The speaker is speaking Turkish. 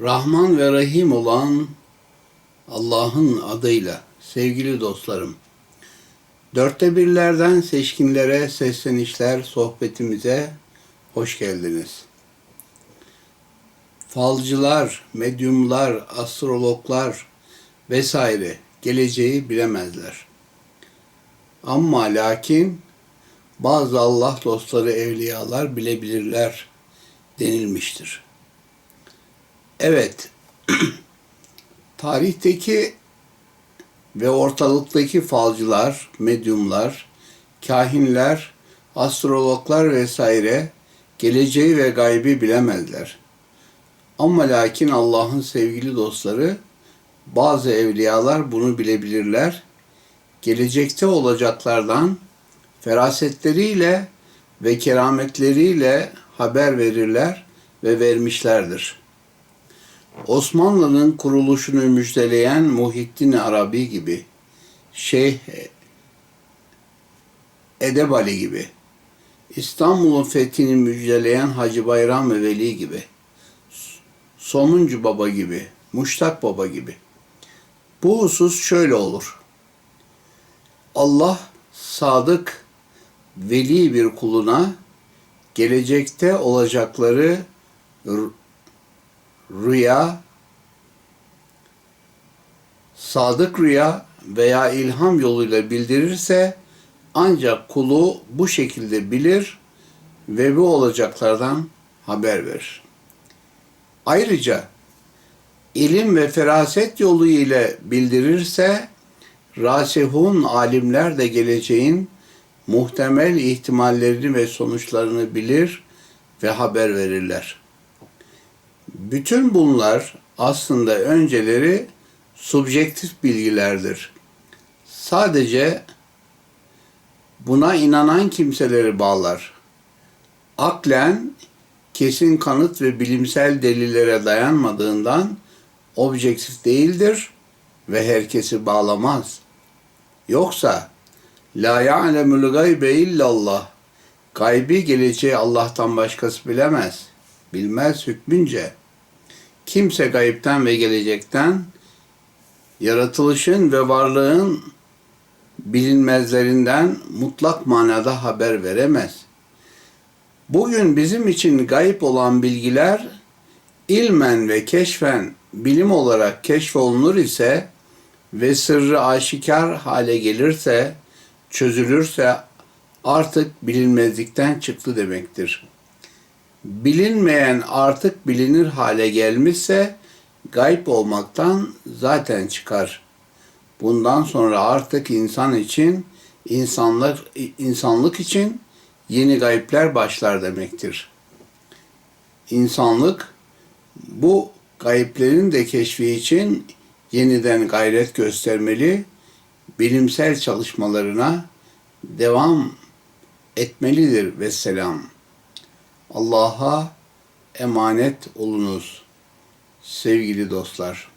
Rahman ve Rahim olan Allah'ın adıyla sevgili dostlarım. Dörtte birlerden seçkinlere seslenişler sohbetimize hoş geldiniz. Falcılar, medyumlar, astrologlar vesaire geleceği bilemezler. Ama lakin bazı Allah dostları evliyalar bilebilirler denilmiştir. Evet, tarihteki ve ortalıktaki falcılar, medyumlar, kahinler, astrologlar vesaire geleceği ve gaybi bilemezler. Ama lakin Allah'ın sevgili dostları, bazı evliyalar bunu bilebilirler. Gelecekte olacaklardan ferasetleriyle ve kerametleriyle haber verirler ve vermişlerdir. Osmanlı'nın kuruluşunu müjdeleyen Muhittin Arabi gibi, Şeyh Edebali gibi, İstanbul'un fethini müjdeleyen Hacı Bayram ve Veli gibi, Somuncu Baba gibi, Muştak Baba gibi. Bu husus şöyle olur. Allah sadık, veli bir kuluna gelecekte olacakları rüya, sadık rüya veya ilham yoluyla bildirirse ancak kulu bu şekilde bilir ve bu olacaklardan haber verir. Ayrıca ilim ve feraset yolu ile bildirirse rasihun alimler de geleceğin muhtemel ihtimallerini ve sonuçlarını bilir ve haber verirler. Bütün bunlar aslında önceleri subjektif bilgilerdir. Sadece buna inanan kimseleri bağlar. Aklen kesin kanıt ve bilimsel delillere dayanmadığından objektif değildir ve herkesi bağlamaz. Yoksa la ya'lemul gaybe illallah gaybi geleceği Allah'tan başkası bilemez. Bilmez hükmünce. Kimse gayipten ve gelecekten yaratılışın ve varlığın bilinmezlerinden mutlak manada haber veremez. Bugün bizim için gayip olan bilgiler ilmen ve keşfen bilim olarak keşfolunur ise ve sırrı aşikar hale gelirse, çözülürse artık bilinmezlikten çıktı demektir. Bilinmeyen artık bilinir hale gelmişse gayb olmaktan zaten çıkar. Bundan sonra artık insan için, insanlık, insanlık için yeni gayipler başlar demektir. İnsanlık bu gayiplerin de keşfi için yeniden gayret göstermeli, bilimsel çalışmalarına devam etmelidir ve selam. Allah'a emanet olunuz sevgili dostlar.